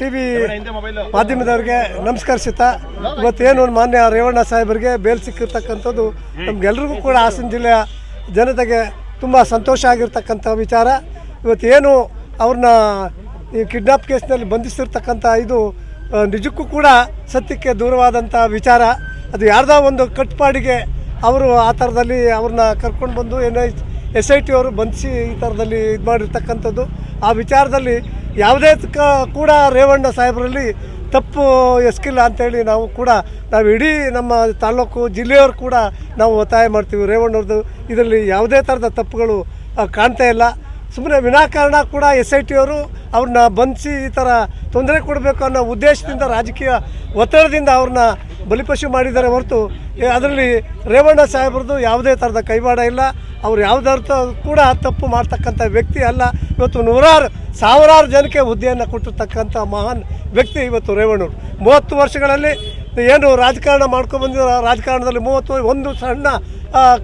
T V ಮಾಧ್ಯಮದವ್ರಿಗೆ ನಮಸ್ಕರಿಸುತ್ತಾ ಇವತ್ತೇನು ಮಾನ್ಯ ರೇವಣ್ಣ ಸಾಹೇಬರಿಗೆ ಬೇಲ್ ಸಿಕ್ಕಿರ್ತಕ್ಕಂಥದ್ದು ನಮ್ಗೆಲ್ರಿಗೂ ಕೂಡ ಹಾಸನ ಜಿಲ್ಲೆಯ ಜನತೆಗೆ ತುಂಬ ಸಂತೋಷ ಆಗಿರ್ತಕ್ಕಂಥ ವಿಚಾರ. ಇವತ್ತೇನು ಅವ್ರನ್ನ ಈ ಕಿಡ್ನಾಪ್ ಕೇಸ್ನಲ್ಲಿ ಬಂಧಿಸಿರ್ತಕ್ಕಂಥ ಇದು ನಿಜಕ್ಕೂ ಕೂಡ ಸತ್ಯಕ್ಕೆ ದೂರವಾದಂಥ ವಿಚಾರ. ಅದು ಯಾರ್ದೋ ಒಂದು ಕಟ್ಪಾಡಿಗೆ ಅವರು ಆ ಥರದಲ್ಲಿ ಅವ್ರನ್ನ ಕರ್ಕೊಂಡು ಬಂದು N I S I T ಅವರು ಬಂಧಿಸಿ ಈ ಥರದಲ್ಲಿ ಇದು ಮಾಡಿರ್ತಕ್ಕಂಥದ್ದು ಆ ವಿಚಾರದಲ್ಲಿ ಯಾವುದೇ ಕೂಡ ರೇವಣ್ಣ ಸಾಹೇಬರಲ್ಲಿ ತಪ್ಪು ಎಸ್ಕಿಲ್ಲ ಅಂತೇಳಿ ನಾವು ಕೂಡ, ನಾವು ಇಡೀ ನಮ್ಮ ತಾಲೂಕು ಜಿಲ್ಲೆಯವರು ಕೂಡ ನಾವು ಒತ್ತಾಯ ಮಾಡ್ತೀವಿ ರೇವಣ್ಣವ್ರದ್ದು. ಇದರಲ್ಲಿ ಯಾವುದೇ ಥರದ ತಪ್ಪುಗಳು ಕಾಣ್ತಾ ಇಲ್ಲ. ಸುಮ್ಮನೆ ವಿನಾಕಾರಣ ಕೂಡ ಎಸ್ ಐ ಟಿ ಅವರು ಅವ್ರನ್ನ ಬಂಧಿಸಿ ಈ ಥರ ತೊಂದರೆ ಕೊಡಬೇಕು ಅನ್ನೋ ಉದ್ದೇಶದಿಂದ ರಾಜಕೀಯ ಒತ್ತಡದಿಂದ ಅವ್ರನ್ನ ಬಲಿಪಶು ಮಾಡಿದ್ದಾರೆ ಹೊರತು ಅದರಲ್ಲಿ ರೇವಣ್ಣ ಸಾಹೇಬ್ರದ್ದು ಯಾವುದೇ ಥರದ ಕೈವಾಡ ಇಲ್ಲ. ಅವ್ರು ಯಾವುದಾದ್ರು ಕೂಡ ತಪ್ಪು ಮಾಡ್ತಕ್ಕಂಥ ವ್ಯಕ್ತಿ ಅಲ್ಲ. ಇವತ್ತು ನೂರಾರು, ಸಾವಿರಾರು ಜನಕ್ಕೆ ಹುದ್ದೆಯನ್ನು ಕೊಟ್ಟಿರ್ತಕ್ಕಂಥ ಮಹಾನ್ ವ್ಯಕ್ತಿ ಇವತ್ತು ರೇವಣ್ಣವ್ರು. ಮೂವತ್ತು ವರ್ಷಗಳಲ್ಲಿ ಏನು ರಾಜಕಾರಣ ಮಾಡ್ಕೊಂಡು ಬಂದಿರೋ ರಾಜಕಾರಣದಲ್ಲಿ ಮೂವತ್ತು, ಒಂದು ಸಣ್ಣ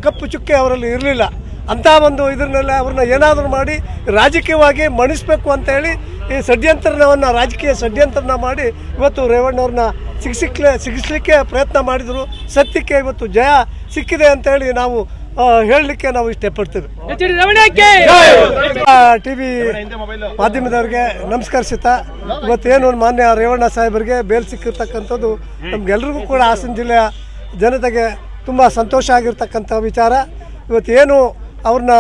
ಕಪ್ಪು ಚುಕ್ಕೆ ಅವರಲ್ಲಿ ಇರಲಿಲ್ಲ. ಅಂಥ ಒಂದು ಇದನ್ನೆಲ್ಲ ಅವ್ರನ್ನ ಏನಾದರೂ ಮಾಡಿ ರಾಜಕೀಯವಾಗಿ ಮಣಿಸ್ಬೇಕು ಅಂತ ಹೇಳಿ ಈ ಷಡ್ಯಂತ್ರವನ್ನು ರಾಜಕೀಯ ಷಡ್ಯಂತ್ರನ ಮಾಡಿ ಇವತ್ತು ರೇವಣ್ಣವ್ರನ್ನ ಸಿಗಿಸಿಕ್ಲೆ ಸಿಗಿಸ್ಲಿಕ್ಕೆ ಪ್ರಯತ್ನ ಮಾಡಿದರು. ಸತ್ಯಕ್ಕೆ ಇವತ್ತು ಜಯ ಸಿಕ್ಕಿದೆ ಅಂತೇಳಿ ನಾವು ಹೇಳಲಿಕ್ಕೆ ನಾವು ಇಷ್ಟಪಡ್ತೀವಿ ಟಿ ವಿ ಮಾಧ್ಯಮದವ್ರಿಗೆ ನಮಸ್ಕರಿಸುತ್ತಾ ಇವತ್ತೇನು ಮಾನ್ಯ ರೇವಣ್ಣ ಸಾಹೇಬರಿಗೆ ಬೇಲ್ ಸಿಕ್ಕಿರ್ತಕ್ಕಂಥದ್ದು ನಮ್ಗೆಲ್ರಿಗೂ ಕೂಡ ಹಾಸನ ಜಿಲ್ಲೆಯ ಜನತೆಗೆ ತುಂಬ ಸಂತೋಷ ಆಗಿರ್ತಕ್ಕಂಥ ವಿಚಾರ. ಇವತ್ತೇನು ಅವ್ರನ್ನ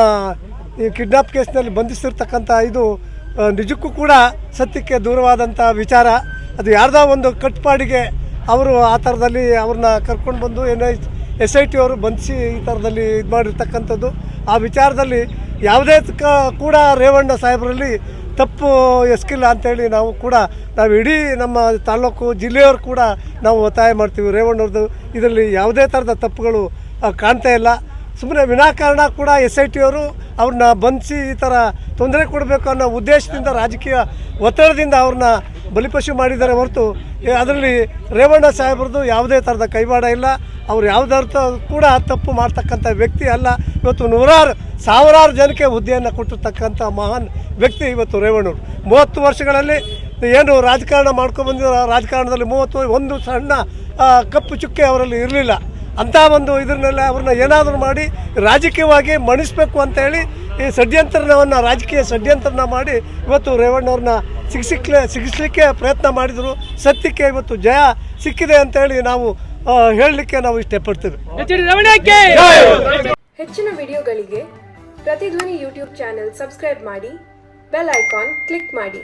ಈ ಕಿಡ್ನಾಪ್ ಕೇಸ್ನಲ್ಲಿ ಬಂಧಿಸಿರ್ತಕ್ಕಂಥ ಇದು ನಿಜಕ್ಕೂ ಕೂಡ ಸತ್ಯಕ್ಕೆ ದೂರವಾದಂಥ ವಿಚಾರ. ಅದು ಯಾರ್ದೋ ಒಂದು ಕಟ್ಪಾಡಿಗೆ ಅವರು ಆ ಥರದಲ್ಲಿ ಅವ್ರನ್ನ ಕರ್ಕೊಂಡು ಬಂದು N I S I T ಅವರು ಬಂಧಿಸಿ ಈ ಥರದಲ್ಲಿ ಇದು ಮಾಡಿರ್ತಕ್ಕಂಥದ್ದು. ಆ ವಿಚಾರದಲ್ಲಿ ಯಾವುದೇ ಕೂಡ ರೇವಣ್ಣ ಸಾಹೇಬರಲ್ಲಿ ತಪ್ಪು ಎಸ್ಕಿಲ್ಲ ಅಂತೇಳಿ ನಾವು ಕೂಡ ನಾವು ಇಡೀ ನಮ್ಮ ತಾಲೂಕು ಜಿಲ್ಲೆಯವರು ಕೂಡ ನಾವು ಒತ್ತಾಯ ಮಾಡ್ತೀವಿ ರೇವಣ್ಣವ್ರದ್ದು ಇದರಲ್ಲಿ ಯಾವುದೇ ಥರದ ತಪ್ಪುಗಳು ಕಾಣ್ತಾ ಇಲ್ಲ. ಸುಮ್ಮನೆ ವಿನಾಕಾರಣ ಕೂಡ ಎಸ್ ಐ ಟಿ ಅವರು ಅವ್ರನ್ನ ಬಂಧಿಸಿ ಈ ಥರ ತೊಂದರೆ ಕೊಡಬೇಕು ಅನ್ನೋ ಉದ್ದೇಶದಿಂದ ರಾಜಕೀಯ ಒತ್ತಡದಿಂದ ಅವ್ರನ್ನ ಬಲಿಪಶು ಮಾಡಿದ್ದಾರೆ ಹೊರತು ಅದರಲ್ಲಿ ರೇವಣ್ಣ ಸಾಹೇಬ್ರದ್ದು ಯಾವುದೇ ಥರದ ಕೈವಾಡ ಇಲ್ಲ. ಅವ್ರು ಯಾವುದಾದ್ರೂ ಕೂಡ ತಪ್ಪು ಮಾಡ್ತಕ್ಕಂಥ ವ್ಯಕ್ತಿ ಅಲ್ಲ. ಇವತ್ತು ನೂರಾರು, ಸಾವಿರಾರು ಜನಕ್ಕೆ ಹುದ್ದೆಯನ್ನು ಕೊಟ್ಟಿರ್ತಕ್ಕಂಥ ಮಹಾನ್ ವ್ಯಕ್ತಿ ಇವತ್ತು ರೇವಣ್ಣರು ಮೂವತ್ತು ವರ್ಷಗಳಲ್ಲಿ ಏನು ರಾಜಕಾರಣ ಮಾಡ್ಕೊಂಡು ಬಂದಿರೋ ರಾಜಕಾರಣದಲ್ಲಿ ಮೂವತ್ತು, ಒಂದು ಸಣ್ಣ ಕಪ್ಪು ಚುಕ್ಕೆ ಅವರಲ್ಲಿ ಇರಲಿಲ್ಲ. ಅಂಥ ಒಂದು ಇದನ್ನೆಲ್ಲ ಅವ್ರನ್ನ ಏನಾದರೂ ಮಾಡಿ ರಾಜಕೀಯವಾಗಿ ಮಣಿಸ್ಬೇಕು ಅಂತ ಹೇಳಿ ಈ ಷಡ್ಯಂತ್ರವನ್ನು ರಾಜಕೀಯ ಷಡ್ಯಂತ್ರನ ಮಾಡಿ ಇವತ್ತು ರೇವಣ್ಣವ್ರನ್ನ ಸಿಗಿಸಿಕ್ಲೆ ಸಿಗಿಸ್ಲಿಕ್ಕೆ ಪ್ರಯತ್ನ ಮಾಡಿದರು. ಸತ್ಯಕ್ಕೆ ಇವತ್ತು ಜಯ ಸಿಕ್ಕಿದೆ ಅಂತೇಳಿ ನಾವು ಹೇಳಲಿಕ್ಕೆ ನಾವು ಇಷ್ಟಪಡ್ತೇವೆ ಹೆಚ್ಚಿನ ವಿಡಿಯೋಗಳಿಗೆ ಪ್ರತಿಧ್ವನಿ ಯೂಟ್ಯೂಬ್ ಚಾನೆಲ್ ಸಬ್ಸ್ಕ್ರೈಬ್ ಮಾಡಿ ಬೆಲ್ ಐಕಾನ್ ಕ್ಲಿಕ್ ಮಾಡಿ.